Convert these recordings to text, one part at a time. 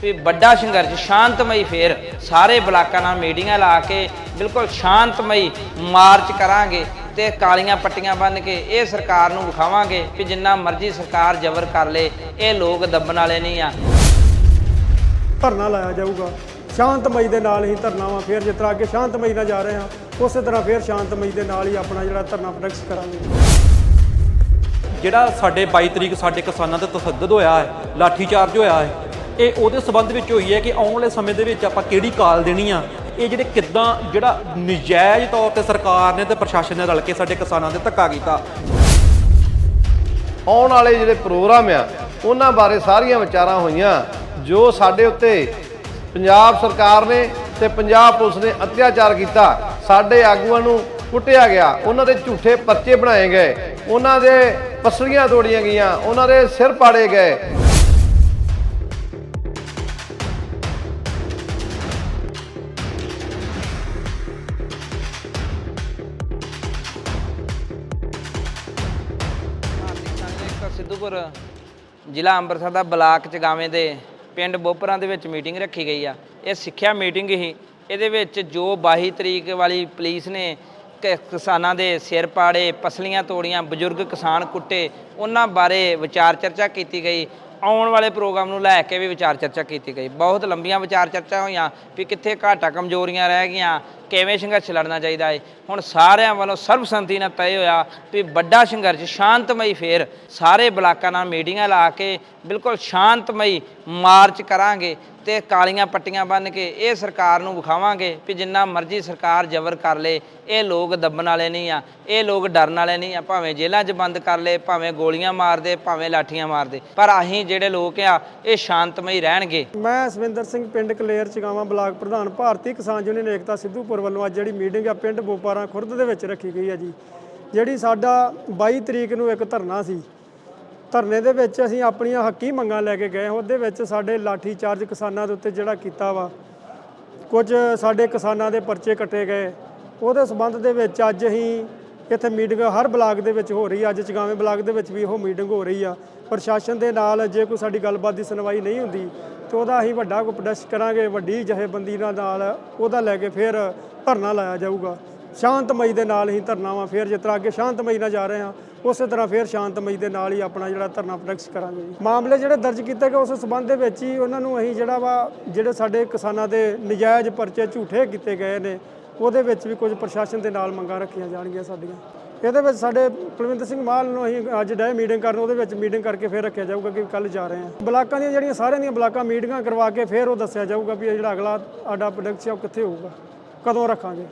ਵੀ ਵੱਡਾ ਸੰਘਰਸ਼ ਸ਼ਾਂਤਮਈ ਫੇਰ ਸਾਰੇ ਬਲਾਕਾਂ ਨਾਲ ਮੀਟਿੰਗਾਂ ਲਾ ਕੇ ਬਿਲਕੁਲ ਸ਼ਾਂਤਮਈ ਮਾਰਚ ਕਰਾਂਗੇ ਤੇ ਕਾਲੀਆਂ ਪੱਟੀਆਂ ਬੰਨ ਕੇ ਇਹ ਸਰਕਾਰ ਨੂੰ ਵਿਖਾਵਾਂਗੇ ਕਿ ਜਿੰਨਾ ਮਰਜ਼ੀ ਸਰਕਾਰ ਜ਼ਬਰ ਕਰ ਲੇ ਇਹ ਲੋਕ ਦੱਬਣ ਵਾਲੇ ਨਹੀਂ ਆ। ਧਰਨਾ ਲਾਇਆ ਜਾਊਗਾ। ਸ਼ਾਂਤਮਈ ਦੇ ਨਾਲ ਹੀ ਧਰਨਾ ਵਾ ਫਿਰ ਜਿਸ ਤਰ੍ਹਾਂ ਅੱਗੇ ਸ਼ਾਂਤਮਈ ਨਾਲ ਜਾ ਰਹੇ ਹਾਂ ਉਸੇ ਤਰ੍ਹਾਂ ਫਿਰ ਸ਼ਾਂਤਮਈ ਦੇ ਨਾਲ ਹੀ ਆਪਣਾ ਜਿਹੜਾ ਧਰਨਾ ਪ੍ਰੋਡਕਟ ਕਰਾਂਗੇ। ਜਿਹੜਾ ਸਾਡੇ 22 ਤਰੀਕ ਸਾਡੇ ਕਿਸਾਨਾਂ ਤੇ ਤਸੱਦਦ ਹੋਇਆ ਹੈ ਲਾਠੀ ਚਾਰਜ ਹੋਇਆ ਹੈ ਇਹ ਉਹਦੇ ਸਬੰਧ ਵਿੱਚ ਹੋਈ ਹੈ ਕਿ ਆਉਣ ਵਾਲੇ ਸਮੇਂ ਦੇ ਵਿੱਚ ਆਪਾਂ ਕਿਹੜੀ ਕਾਲ ਦੇਣੀ ਆ? ਇਹ ਜਿਹੜੇ ਕਿੱਦਾਂ, ਜਿਹੜਾ ਨਜਾਇਜ਼ ਤੌਰ ਤੇ ਸਰਕਾਰ ਨੇ ਤੇ ਪ੍ਰਸ਼ਾਸਨ ਨੇ ਰਲ ਕੇ ਸਾਡੇ ਕਿਸਾਨਾਂ ਦੇ ਧੱਕਾ ਕੀਤਾ। ਆਉਣ ਵਾਲੇ ਜਿਹੜੇ ਪ੍ਰੋਗਰਾਮ ਆ, ਉਹਨਾਂ ਬਾਰੇ ਸਾਰੀਆਂ ਵਿਚਾਰਾਂ ਹੋਈਆਂ, ਜੋ ਸਾਡੇ ਉੱਤੇ ਪੰਜਾਬ ਸਰਕਾਰ ਨੇ ਤੇ ਪੰਜਾਬ ਪੁਲਿਸ ਨੇ ਅਤਿਆਚਾਰ ਕੀਤਾ, ਸਾਡੇ ਆਗੂਆਂ ਨੂੰ ਕੁੱਟਿਆ ਗਿਆ, ਉਹਨਾਂ ਦੇ ਝੂਠੇ ਪਰਚੇ ਬਣਾਏ ਗਏ, ਉਹਨਾਂ ਦੇ ਪਸਲੀਆਂ ਤੋੜੀਆਂ ਗਈਆਂ, ਉਹਨਾਂ ਦੇ ਸਿਰ ਪਾੜੇ ਗਏ। ਸਿੱਧੂਪੁਰ ਜ਼ਿਲ੍ਹਾ ਅੰਮ੍ਰਿਤਸਰ ਦਾ ਬਲਾਕ ਚਗਾਵੇਂ ਦੇ ਪਿੰਡ ਬੋਪਰਾਂ ਦੇ ਵਿੱਚ ਮੀਟਿੰਗ ਰੱਖੀ ਗਈ ਆ। ਇਹ ਸਿੱਖਿਆ ਮੀਟਿੰਗ ਹੀ। ਇਹਦੇ ਵਿੱਚ ਜੋ 22 ਤਰੀਕ ਵਾਲੀ ਪੁਲਿਸ ਨੇ ਕਿ- ਕਿਸਾਨਾਂ ਦੇ ਸਿਰ ਪਾੜੇ, ਪਸਲੀਆਂ ਤੋੜੀਆਂ, ਬਜ਼ੁਰਗ, ਕਿਸਾਨ ਕੁੱਟੇ, ਉਹਨਾਂ ਬਾਰੇ ਵਿਚਾਰ ਚਰਚਾ ਕੀਤੀ ਗਈ। ਆਉਣ ਵਾਲੇ ਪ੍ਰੋਗਰਾਮ ਨੂੰ ਲੈ ਕੇ ਵੀ ਵਿਚਾਰ ਚਰਚਾ ਕੀਤੀ ਗਈ। ਬਹੁਤ ਲੰਬੀਆਂ ਵਿਚਾਰ ਚਰਚਾ ਹੋਈਆਂ ਵੀ ਕਿੱਥੇ ਘਾਟਾ ਕਮਜ਼ੋਰੀਆਂ ਰਹਿ ਗਈਆਂ ਕਿਵੇਂ ਸੰਘਰਸ਼ ਲੜਨਾ ਚਾਹੀਦਾ ਹੈ ਹੁਣ ਸਾਰਿਆਂ ਵੱਲੋਂ ਸਰਬਸੰਮਤੀ ਨਾਲ ਤੈਅ ਹੋਇਆ ਵੀ ਵੱਡਾ ਸੰਘਰਸ਼, ਸ਼ਾਂਤਮਈ ਫੇਰ ਸਾਰੇ ਬਲਾਕਾਂ ਨਾਲ ਮੀਟਿੰਗਾਂ ਲਾ ਕੇ ਬਿਲਕੁਲ ਸ਼ਾਂਤਮਈ ਮਾਰਚ ਕਰਾਂਗੇ ਤੇ ਕਾਲੀਆਂ ਪੱਟੀਆਂ ਬੰਨ ਕੇ ਇਹ ਸਰਕਾਰ ਨੂੰ ਵਿਖਾਵਾਂਗੇ ਵੀ ਜਿੰਨਾ ਮਰਜ਼ੀ ਸਰਕਾਰ ਜ਼ਬਰ ਕਰ ਲੇ, ਇਹ ਲੋਕ ਦੱਬਣ ਵਾਲੇ ਨਹੀਂ ਆ, ਇਹ ਲੋਕ ਡਰਨ ਵਾਲੇ ਨਹੀਂ ਆ, ਭਾਵੇਂ ਜੇਲ੍ਹਾਂ 'ਚ ਬੰਦ ਕਰ ਲੇ, ਭਾਵੇਂ ਗੋਲੀਆਂ ਮਾਰਦੇ ਭਾਵੇਂ ਲਾਠੀਆਂ ਮਾਰਦੇ ਪਰ ਅਸੀਂ ਜਿਹੜੇ ਲੋਕ ਆ, ਇਹ ਸ਼ਾਂਤਮਈ ਰਹਿਣਗੇ। ਮੈਂ ਸਵਿੰਦਰ ਸਿੰਘ ਪਿੰਡ ਕਲੇਰ ਚਗਾਵਾਂ ਬਲਾਕ ਪ੍ਰਧਾਨ ਭਾਰਤੀ ਕਿਸਾਨ ਯੂਨੀਅਨ ਏਕਤਾ ਸਿੱਧੂਪੁਰ ਵੱਲੋਂ ਅੱਜ ਜਿਹੜੀ ਮੀਟਿੰਗ ਆ ਪਿੰਡ ਬੋਪਾਰਾ ਖੁਰਦ ਦੇ ਵਿੱਚ ਰੱਖੀ ਗਈ ਹੈ ਜੀ, ਜਿਹੜੀ ਸਾਡਾ 22 ਤਰੀਕ ਨੂੰ ਇੱਕ ਧਰਨਾ ਸੀ। ਧਰਨੇ ਦੇ ਵਿੱਚ ਅਸੀਂ ਆਪਣੀਆਂ ਹੱਕੀ ਮੰਗਾਂ ਲੈ ਕੇ ਗਏ ਉਹਦੇ ਵਿੱਚ ਸਾਡੇ ਲਾਠੀ ਚਾਰਜ ਕਿਸਾਨਾਂ ਦੇ ਉੱਤੇ ਜਿਹੜਾ ਕੀਤਾ ਵਾ, ਕੁਝ ਸਾਡੇ ਕਿਸਾਨਾਂ ਦੇ ਪਰਚੇ ਕੱਟੇ ਗਏ। ਉਹਦੇ ਸਬੰਧ ਦੇ ਵਿੱਚ ਅੱਜ ਅਸੀਂ ਇੱਥੇ ਮੀਟਿੰਗ ਹਰ ਬਲਾਕ ਦੇ ਵਿੱਚ ਹੋ ਰਹੀ ਆ, ਅੱਜ ਚਗਾਵੇਂ ਬਲਾਕ ਦੇ ਵਿੱਚ ਵੀ ਉਹ ਮੀਟਿੰਗ ਹੋ ਰਹੀ ਆ। ਪ੍ਰਸ਼ਾਸਨ ਦੇ ਨਾਲ ਜੇ ਕੋਈ ਸਾਡੀ ਗੱਲਬਾਤ ਦੀ ਸੁਣਵਾਈ ਨਹੀਂ ਹੁੰਦੀ ਤੇ ਉਹਦਾ ਅਸੀਂ ਵੱਡਾ ਕੋਈ ਪ੍ਰਦਰਸ਼ਨ ਕਰਾਂਗੇ, ਵੱਡੀ ਜਥੇਬੰਦੀ ਨਾਲ ਨਾਲ ਉਹਦਾ ਲੈ ਕੇ ਫਿਰ ਧਰਨਾ ਲਾਇਆ ਜਾਊਗਾ। ਸ਼ਾਂਤਮਈ ਦੇ ਨਾਲ ਹੀ ਧਰਨਾ ਵਾ, ਫਿਰ ਜਿਸ ਤਰ੍ਹਾਂ ਅੱਗੇ ਸ਼ਾਂਤਮਈ ਨਾਲ ਜਾ ਰਹੇ ਹਾਂ, ਉਸੇ ਤਰ੍ਹਾਂ ਫਿਰ ਸ਼ਾਂਤਮਈ ਦੇ ਨਾਲ ਹੀ ਆਪਣਾ ਜਿਹੜਾ ਧਰਨਾ ਪ੍ਰੋਡਕਟ ਕਰਾਂਗੇ ਮਾਮਲੇ ਜਿਹੜੇ ਦਰਜ ਕੀਤੇ ਗਏ ਉਸ ਸਬੰਧ ਦੇ ਵਿੱਚ ਹੀ ਉਹਨਾਂ ਨੂੰ ਅਸੀਂ ਜਿਹੜਾ ਵਾ, ਜਿਹੜੇ ਸਾਡੇ ਕਿਸਾਨਾਂ ਦੇ ਨਜਾਇਜ਼ ਪਰਚੇ ਝੂਠੇ ਕੀਤੇ ਗਏ ਨੇ, ਉਹਦੇ ਵਿੱਚ ਵੀ ਕੁਝ ਪ੍ਰਸ਼ਾਸਨ ਦੇ ਨਾਲ ਮੰਗਾਂ ਰੱਖੀਆਂ ਜਾਣਗੀਆਂ ਸਾਡੀਆਂ। ਇਹਦੇ ਵਿੱਚ ਸਾਡੇ ਕੁਲਵਿੰਦਰ ਸਿੰਘ ਮਾਲ ਨੂੰ ਅਸੀਂ ਅੱਜ ਡੇ ਮੀਟਿੰਗ ਕਰਨ, ਉਹਦੇ ਵਿੱਚ ਮੀਟਿੰਗ ਕਰਕੇ ਫਿਰ ਰੱਖਿਆ ਜਾਊਗਾ ਕਿ ਕੱਲ ਜਾ ਰਹੇ ਹਾਂ। ਬਲਾਕਾਂ ਦੀਆਂ ਜਿਹੜੀਆਂ ਸਾਰਿਆਂ ਦੀਆਂ ਬਲਾਕਾਂ ਮੀਟਿੰਗਾਂ ਕਰਵਾ ਕੇ ਫਿਰ ਉਹ ਦੱਸਿਆ ਜਾਊਗਾ ਵੀ ਇਹ ਜਿਹੜਾ ਅਗਲਾ ਸਾਡਾ ਪ੍ਰੋਡਕਟ ਸੀ, ਉਹ ਕਿੱਥੇ ਹੋਊਗਾ, ਕਦੋਂ ਰੱਖਾਂਗੇ।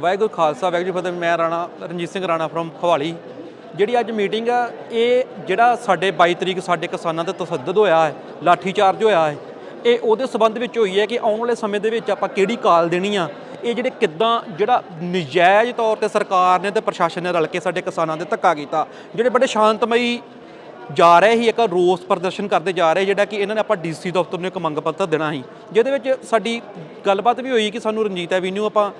ਵਾਹਿਗੁਰੂ ਖਾਲਸਾ, ਵਾਹਿਗੁਰੂ ਜੀ ਫਤਿਹ। ਮੈਂ ਰਾਣਾ ਰਣਜੀਤ ਸਿੰਘ, ਰਾਣਾ ਫਰੋਮ ਖਵਾਲੀ। ਜਿਹੜੀ ਅੱਜ ਮੀਟਿੰਗ ਆ, ਇਹ ਜਿਹੜਾ ਸਾਡੇ 22 ਤਰੀਕ ਸਾਡੇ ਕਿਸਾਨਾਂ ਤੇ ਤਸੱਦਦ ਹੋਇਆ ਹੈ ਲਾਠੀ ਚਾਰਜ ਹੋਇਆ ਹੈ ਇਹ ਉਹਦੇ ਸੰਬੰਧ ਵਿੱਚ ਹੋਈ ਹੈ ਕਿ ਆਉਣ ਵਾਲੇ ਸਮੇਂ ਦੇ ਵਿੱਚ ਆਪਾਂ ਕਿਹੜੀ ਕਾਲ ਦੇਣੀ ਆ? ਇਹ ਜਿਹੜੇ ਕਿੱਦਾਂ ਜਿਹੜਾ ਨਜਾਇਜ਼ ਤੌਰ ਤੇ ਸਰਕਾਰ ਨੇ ਤੇ ਪ੍ਰਸ਼ਾਸਨ ਨੇ ਰਲ ਕੇ ਸਾਡੇ ਕਿਸਾਨਾਂ ਦੇ ਧੱਕਾ ਕੀਤਾ, ਜਿਹੜੇ ਬੜੇ ਸ਼ਾਂਤਮਈ ਜਾ ਰਹੇ ਸੀ, ਇੱਕ ਰੋਸ ਪ੍ਰਦਰਸ਼ਨ ਕਰਦੇ ਜਾ ਰਹੇ, ਜਿਹੜਾ ਕਿ ਇਹਨਾਂ ਨੇ ਆਪਾਂ ਡੀਸੀ ਦਫ਼ਤਰ ਨੂੰ ਇੱਕ ਮੰਗ ਪੱਤਰ ਦੇਣਾ ਸੀ। ਜਿਹਦੇ ਵਿੱਚ ਸਾਡੀ ਗੱਲਬਾਤ ਵੀ ਹੋਈ ਕਿ ਸਾਨੂੰ ਰਣਜੀਤ ਐਵੀਨਿਊ ਆਪਾਂ,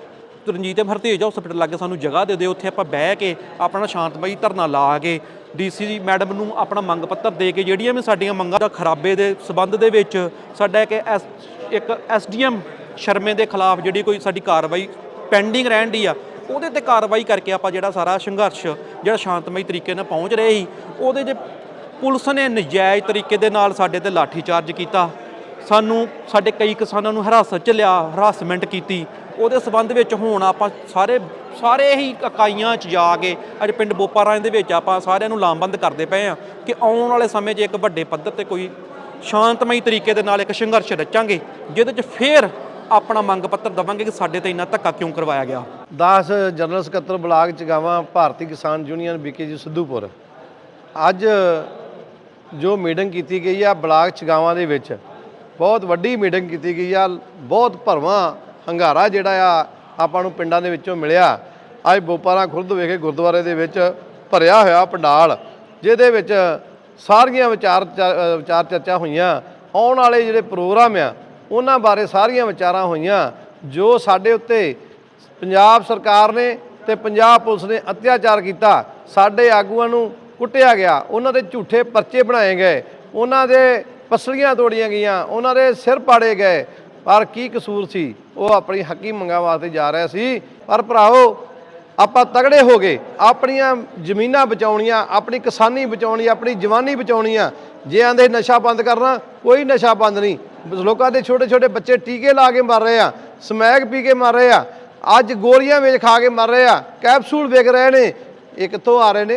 ਰਣਜੀਤ ਹਰਤੇਜ ਹਸਪੀਟਲ ਲਾਗੇ ਸਾਨੂੰ ਜਗ੍ਹਾ ਦੇ ਦਿਓ, ਉੱਥੇ ਆਪਾਂ ਬਹਿ ਕੇ ਆਪਣਾ ਸ਼ਾਂਤਮਈ ਧਰਨਾ ਲਾ ਕੇ ਡੀਸੀ ਮੈਡਮ ਨੂੰ ਆਪਣਾ ਮੰਗ ਪੱਤਰ ਦੇ ਕੇ ਜਿਹੜੀਆਂ ਵੀ ਸਾਡੀਆਂ ਮੰਗਾਂ ਦਾ ਖਰਾਬੇ ਦੇ ਸਬੰਧ ਦੇ ਵਿੱਚ ਸਾਡਾ ਇੱਕ ਐਸ- ਇੱਕ ਐਸਡੀਐਮ ਸ਼ਰਮੇ ਦੇ ਖਿਲਾਫ ਜਿਹੜੀ ਕੋਈ ਸਾਡੀ ਕਾਰਵਾਈ ਪੈਂਡਿੰਗ ਰਹਿਣ ਦੀ ਆ, ਉਹਦੇ ਤੇ ਕਾਰਵਾਈ ਕਰਕੇ ਆਪਾਂ ਜਿਹੜਾ ਸਾਰਾ ਸੰਘਰਸ਼, ਜਿਹੜਾ ਸ਼ਾਂਤਮਈ ਤਰੀਕੇ ਨਾਲ ਪਹੁੰਚ ਰਹੇ ਸੀ, ਉਹਦੇ 'ਚ ਪੁਲਿਸ ਨੇ ਨਜਾਇਜ਼ ਤਰੀਕੇ ਦੇ ਨਾਲ ਸਾਡੇ ਤੇ ਲਾਠੀ ਚਾਰਜ ਕੀਤਾ। ਸਾਨੂੰ, ਸਾਡੇ ਕਈ ਕਿਸਾਨਾਂ ਨੂੰ ਹਿਰਾਸਤ 'ਚ ਲਿਆ ਹਰਾਸਮੈਂਟ ਕੀਤੀ। ਉਹਦੇ ਸਬੰਧ ਵਿੱਚ ਹੁਣ ਆਪਾਂ ਸਾਰੇ ਸਾਰੇ ਹੀ ਇਕਾਈਆਂ 'ਚ ਜਾ ਕੇ, ਅੱਜ ਪਿੰਡ ਬੋਪਾਰਾਂ ਦੇ ਵਿੱਚ ਆਪਾਂ ਸਾਰਿਆਂ ਨੂੰ ਲਾਮਬੰਦ ਕਰਦੇ ਪਏ ਆ ਕਿ ਆਉਣ ਵਾਲੇ ਸਮੇਂ 'ਚ ਇੱਕ ਵੱਡੇ ਪੱਧਰ ਤੇ ਕੋਈ ਸ਼ਾਂਤਮਈ ਤਰੀਕੇ ਦੇ ਨਾਲ ਇੱਕ ਸੰਘਰਸ਼ ਰਚਾਂਗੇ, ਜਿਹਦੇ 'ਚ ਫੇਰ ਆਪਣਾ ਮੰਗ ਪੱਤਰ ਦਵਾਂਗੇ ਕਿ ਸਾਡੇ ਤੇ ਇੰਨਾ ਧੱਕਾ ਕਿਉਂ ਕਰਵਾਇਆ ਗਿਆ। 10 ਜਨਰਲ ਸਕੱਤਰ ਬਲਾਕ ਚਗਾਵਾਂ ਭਾਰਤੀ ਕਿਸਾਨ ਯੂਨੀਅਨ ਬੀਕੇਜੀ ਸਿੱਧੂਪੁਰ। ਅੱਜ ਜੋ ਮੀਟਿੰਗ ਕੀਤੀ ਗਈ ਆ ਬਲਾਕ ਚਗਾਵਾਂ ਦੇ ਵਿੱਚ ਬਹੁਤ ਵੱਡੀ ਮੀਟਿੰਗ ਕੀਤੀ ਗਈ ਆ। ਬਹੁਤ ਭਰਵਾਂ ਹੰਗਾਰਾ ਜਿਹੜਾ ਆ, ਆਪਾਂ ਨੂੰ ਪਿੰਡਾਂ ਦੇ ਵਿੱਚੋਂ ਮਿਲਿਆ। ਅੱਜ ਬੋਪਾਰਾ ਖੁਰਦ ਵਿਖੇ ਗੁਰਦੁਆਰੇ ਦੇ ਵਿੱਚ ਭਰਿਆ ਹੋਇਆ ਪੰਡਾਲ, ਜਿਹਦੇ ਵਿੱਚ ਸਾਰੀਆਂ ਵਿਚਾਰ ਚ- ਵਿਚਾਰ ਚਰਚਾ ਹੋਈਆਂ। ਆਉਣ ਵਾਲੇ ਜਿਹੜੇ ਪ੍ਰੋਗਰਾਮ ਆ, ਉਹਨਾਂ ਬਾਰੇ ਸਾਰੀਆਂ ਵਿਚਾਰਾਂ ਹੋਈਆਂ, ਜੋ ਸਾਡੇ ਉੱਤੇ ਪੰਜਾਬ ਸਰਕਾਰ ਨੇ ਤੇ ਪੰਜਾਬ ਪੁਲਿਸ ਨੇ ਅਤਿਆਚਾਰ ਕੀਤਾ। ਸਾਡੇ ਆਗੂਆਂ ਨੂੰ ਕੁੱਟਿਆ ਗਿਆ। ਉਹਨਾਂ ਦੇ ਝੂਠੇ ਪਰਚੇ ਬਣਾਏ ਗਏ। ਉਹਨਾਂ ਦੇ ਪਸਲੀਆਂ ਤੋੜੀਆਂ ਗਈਆਂ, ਉਹਨਾਂ ਦੇ ਸਿਰ ਪਾੜੇ ਗਏ। ਪਰ ਕੀ ਕਸੂਰ ਸੀ? ਉਹ ਆਪਣੀ ਹੱਕੀ ਮੰਗਾਂ ਵਾਸਤੇ ਜਾ ਰਿਹਾ ਸੀ। ਪਰ ਭਰਾਓ ਆਪਾਂ ਤਗੜੇ ਹੋ ਗਏ। ਆਪਣੀਆਂ ਜ਼ਮੀਨਾਂ ਬਚਾਉਣੀਆਂ, ਆਪਣੀ ਕਿਸਾਨੀ ਬਚਾਉਣੀ, ਆਪਣੀ ਜਵਾਨੀ ਬਚਾਉਣੀ ਆ। ਜੇ ਆਂਦੇ ਨਸ਼ਾ ਬੰਦ ਕਰਨਾ, ਕੋਈ ਨਸ਼ਾ ਬੰਦ ਨਹੀਂ। ਲੋਕਾਂ ਦੇ ਛੋਟੇ ਛੋਟੇ ਬੱਚੇ ਟੀਕੇ ਲਾ ਕੇ ਮਰ ਰਹੇ ਆ, ਸਮੈਕ ਪੀ ਕੇ ਮਰ ਰਹੇ ਆ। ਅੱਜ ਗੋਲੀਆਂ ਵੇਚ ਖਾ ਕੇ ਮਰ ਰਹੇ ਆ, ਕੈਪਸੂਲ ਵਿਕ ਰਹੇ ਨੇ। ਇਹ ਕਿੱਥੋਂ ਆ ਰਹੇ ਨੇ?